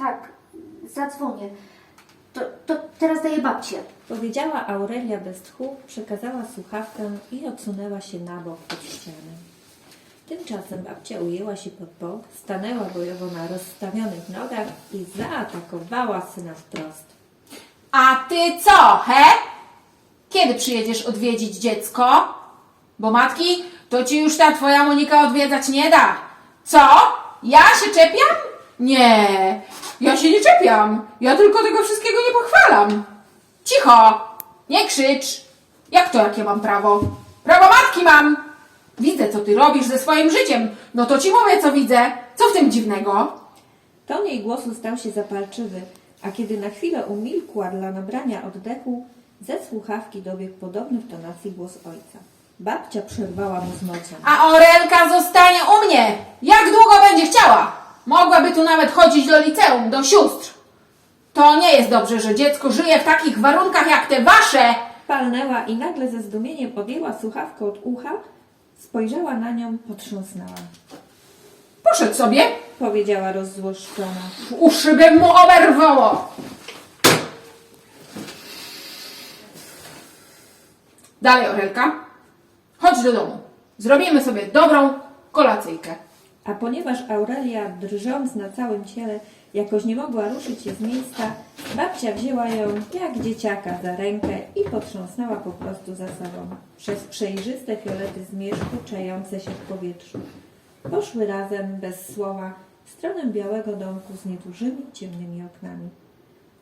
Tak, zadzwonię. To, to teraz daję babcię. Powiedziała Aurelia bez tchu, przekazała słuchawkę i odsunęła się na bok pod ścianę. Tymczasem babcia ujęła się pod bok, stanęła bojowo na rozstawionych nogach i zaatakowała syna wprost. A ty co, he? Kiedy przyjedziesz odwiedzić dziecko? Bo matki, to ci już ta twoja Monika odwiedzać nie da. Co? Ja się czepiam? Nie, ja się nie czepiam. Ja tylko tego wszystkiego nie pochwalam. Cicho, nie krzycz. Jak to, jakie mam prawo? Prawo matki mam. Widzę, co ty robisz ze swoim życiem. No to ci mówię, co widzę. Co w tym dziwnego? Ton jej głosu stał się zapalczywy, a kiedy na chwilę umilkła dla nabrania oddechu, ze słuchawki dobiegł podobny w tonacji głos ojca. Babcia przerwała mu z mocą. A Orelka zostanie u mnie. Jak długo będzie chciała? Mogłaby tu nawet chodzić do liceum, do sióstr. To nie jest dobrze, że dziecko żyje w takich warunkach jak te wasze. Palnęła i nagle ze zdumieniem odjęła słuchawkę od ucha, spojrzała na nią, potrząsnęła. Poszedł sobie. Powiedziała rozzłoszczona. Uszy bym mu oberwało. Dalej, Orelka. Chodź do domu. Zrobimy sobie dobrą kolacyjkę. A ponieważ Aurelia, drżąc na całym ciele, jakoś nie mogła ruszyć się z miejsca, babcia wzięła ją jak dzieciaka za rękę i potrząsnęła po prostu za sobą przez przejrzyste fiolety zmierzchu czające się w powietrzu. Poszły razem, bez słowa, w stronę białego domku z niedużymi, ciemnymi oknami.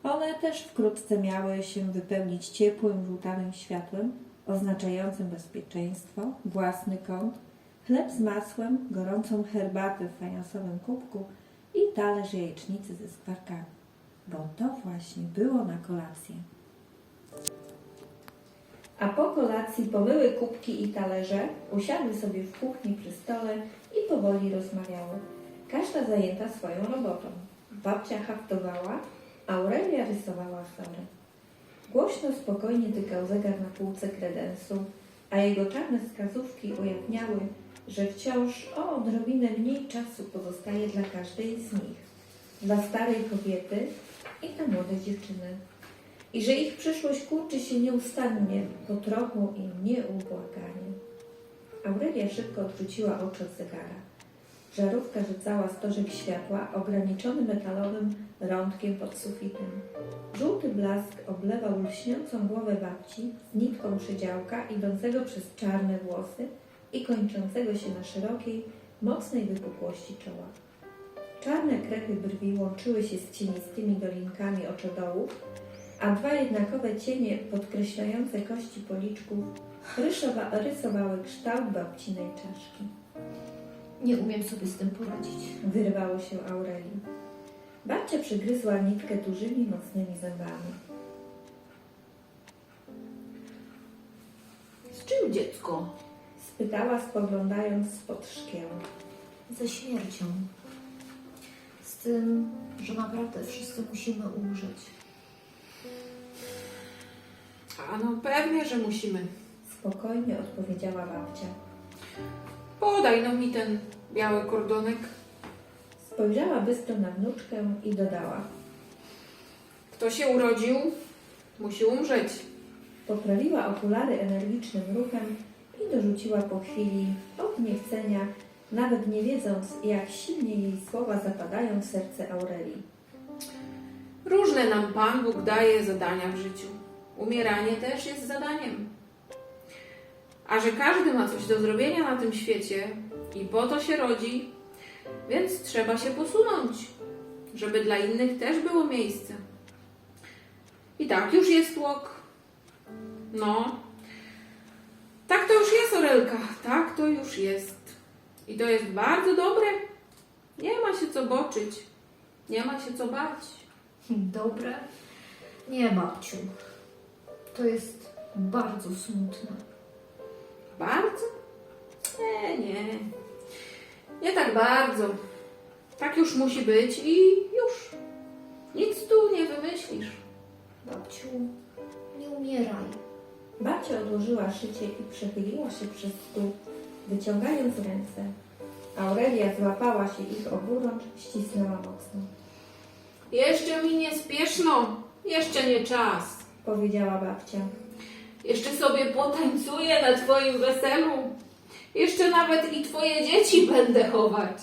One też wkrótce miały się wypełnić ciepłym, żółtawym światłem, oznaczającym bezpieczeństwo, własny kąt, chleb z masłem, gorącą herbatę w fajansowym kubku i talerz jajecznicy ze skwarkami. Bo to właśnie było na kolację. A po kolacji pomyły kubki i talerze, usiadły sobie w kuchni przy stole i powoli rozmawiały. Każda zajęta swoją robotą. Babcia haftowała, Aurelia rysowała wzory. Głośno, spokojnie tykał zegar na półce kredensu, a jego czarne wskazówki ujawniały, że wciąż o odrobinę mniej czasu pozostaje dla każdej z nich. Dla starej kobiety i dla młodej dziewczyny. I że ich przyszłość kurczy się nieustannie, po trochu i nieubłaganie. Aurelia szybko odwróciła oczy od zegara. Żarówka rzucała stożek światła ograniczony metalowym rądkiem pod sufitem. Żółty blask oblewał lśniącą głowę babci z nitką przedziałka idącego przez czarne włosy i kończącego się na szerokiej, mocnej wypukłości czoła. Czarne krechy brwi łączyły się z cienistymi dolinkami oczodołów, a dwa jednakowe cienie podkreślające kości policzków rysowa, rysowały kształt babcinej czaszki. Nie umiem sobie z tym poradzić. Wyrwało się Aurelii. Babcia przygryzła nitkę dużymi, mocnymi zębami. Z czym dziecko? Spytała, spoglądając spod szkieł. Ze śmiercią. Z tym, że naprawdę wszyscy musimy umrzeć. A no pewnie, że musimy. Spokojnie odpowiedziała babcia. Podaj no mi ten biały kordonek. Spojrzała bystro na wnuczkę i dodała. Kto się urodził, musi umrzeć. Poprawiła okulary energicznym ruchem i dorzuciła po chwili od niechcenia, nawet nie wiedząc, jak silnie jej słowa zapadają w serce Aurelii. Różne nam Pan Bóg daje zadania w życiu. Umieranie też jest zadaniem. A że każdy ma coś do zrobienia na tym świecie i po to się rodzi, więc trzeba się posunąć, żeby dla innych też było miejsce. I tak już jest łok. No. Tak to już jest, Orelka. Tak to już jest. I to jest bardzo dobre. Nie ma się co boczyć. Nie ma się co bać. Dobre? Nie, babciu. To jest bardzo smutne. Bardzo? Nie, nie. Nie tak bardzo. Tak już musi być i już. Nic tu nie wymyślisz. Babciu, nie umieraj. Babcia odłożyła szycie i przechyliła się przez stół, wyciągając ręce. Aurelia złapała się ich oburącz, ścisnęła mocno. Jeszcze mi nie spieszno, jeszcze nie czas. powiedziała babcia. Jeszcze sobie potańcuję na twoim weselu. Jeszcze nawet i twoje dzieci będę chować.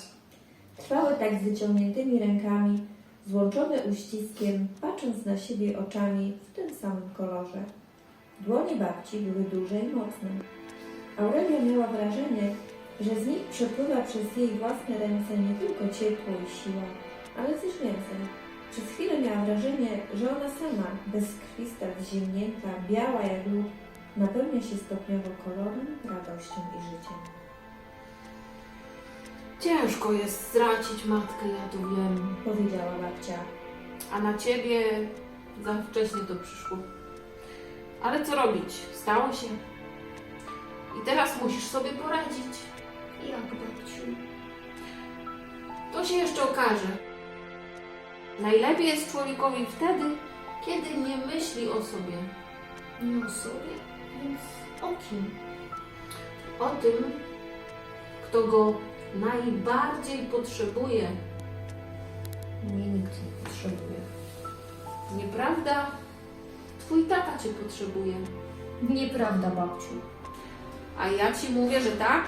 Trwały tak z wyciągniętymi rękami, złączone uściskiem, patrząc na siebie oczami w tym samym kolorze. Dłonie babci były duże i mocne. Aurelia miała wrażenie, że z nich przepływa przez jej własne ręce nie tylko ciepło i siła, ale też więcej. Przez chwilę miała wrażenie, że ona sama, bezkrwista, zziemnięta, biała jak lód, napełnia się stopniowo kolorem, radością i życiem. Ciężko jest stracić matkę, ja to wiem. Powiedziała babcia. A na ciebie za wcześnie to przyszło. Ale co robić? Stało się. I teraz musisz sobie poradzić. Jak babciu? To się jeszcze okaże. Najlepiej jest człowiekowi wtedy, kiedy nie myśli o sobie. Nie o sobie, więc o kim? O tym, kto go najbardziej potrzebuje. Mnie nikt nie potrzebuje. Nieprawda? Twój tata cię potrzebuje. Nieprawda, babciu. A ja ci mówię, że tak.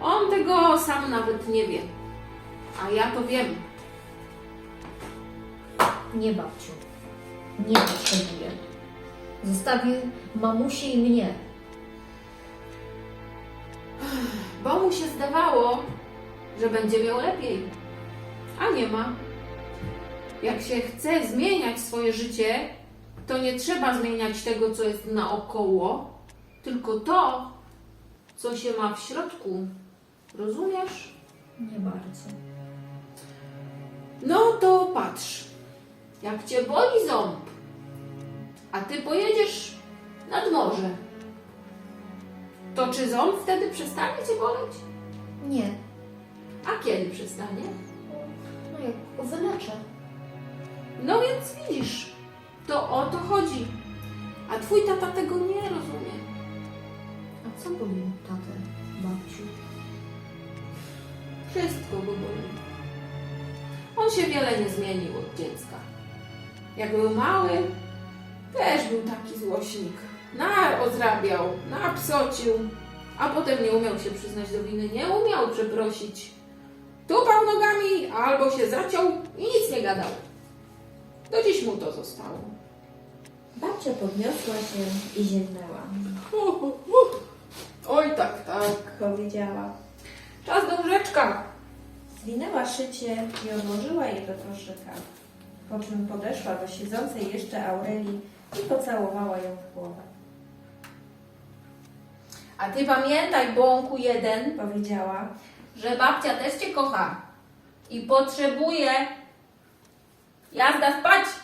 On tego sam nawet nie wie. A ja to wiem. Nie, babciu. Nie potrzebuję. Zostawił mamusię i mnie. Bo mu się zdawało, że będzie miał lepiej. A nie ma. Jak się chce zmieniać swoje życie, to nie trzeba zmieniać tego, co jest naokoło, tylko to, co się ma w środku. Rozumiesz? Nie bardzo. No to patrz. Jak cię boli ząb, a ty pojedziesz nad morze, to czy ząb wtedy przestanie cię boleć? Nie. A kiedy przestanie? No jak wyleczę. No więc widzisz, to o to chodzi. A twój tata tego nie rozumie. A co boli tatę, babciu? Wszystko go boli. On się wiele nie zmienił od dziecka. Jak był mały, też był taki złośnik. Narozrabiał, napsocił, a potem nie umiał się przyznać do winy, nie umiał przeprosić. Tupał nogami albo się zaciął i nic nie gadał. Do dziś mu to zostało. Babcia podniosła się i ziewnęła. Oj, tak, tak. Powiedziała. Czas do łóżeczka. Zwinęła szycie i odłożyła je do koszyka. Po czym podeszła do siedzącej jeszcze Aurelii i pocałowała ją w głowę. A ty pamiętaj, bąku jeden, Powiedziała, że babcia też cię kocha i potrzebuje. Jazda spać!